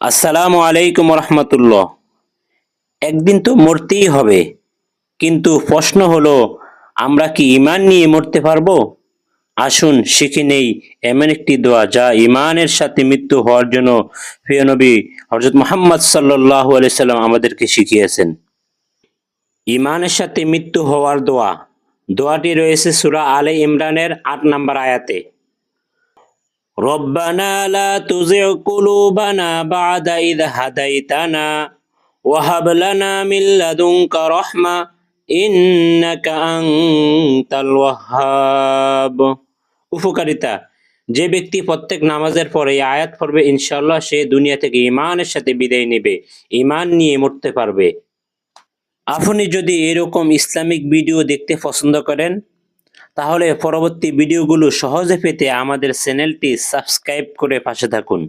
আসসালামু আলাইকুম রহমতুল্লাহ। একদিন তো মরতেই হবে, কিন্তু প্রশ্ন হলো, আমরা কি ইমান নিয়ে মরতে পারব? আসুন শিখে নেই এমন একটি দোয়া, যা ইমানের সাথে মৃত্যু হওয়ার জন্য প্রিয় নবী হজরত মোহাম্মদ সাল্লাহ সাল্লাম আমাদেরকে শিখিয়েছেন। ইমানের সাথে মৃত্যু হওয়ার দোয়া, দোয়াটি রয়েছে সুরা আলে ইমরানের আট নম্বর আয়াতে। কুলুবানা হাদাইতানা উপকারিতা, যে ব্যক্তি প্রত্যেক নামাজের পরে এই আয়াত পড়বে ইনশাল্লাহ সে দুনিয়া থেকে ইমানের সাথে বিদায় নেবে ইমান নিয়ে মরতে পারবে। আপনি যদি এরকম ইসলামিক ভিডিও দেখতে পছন্দ করেন তাহলে পরবর্তী ভিডিওগুলো সহজে পেতে আমাদের চ্যানেলটি সাবস্ক্রাইব করে পাশে থাকুন।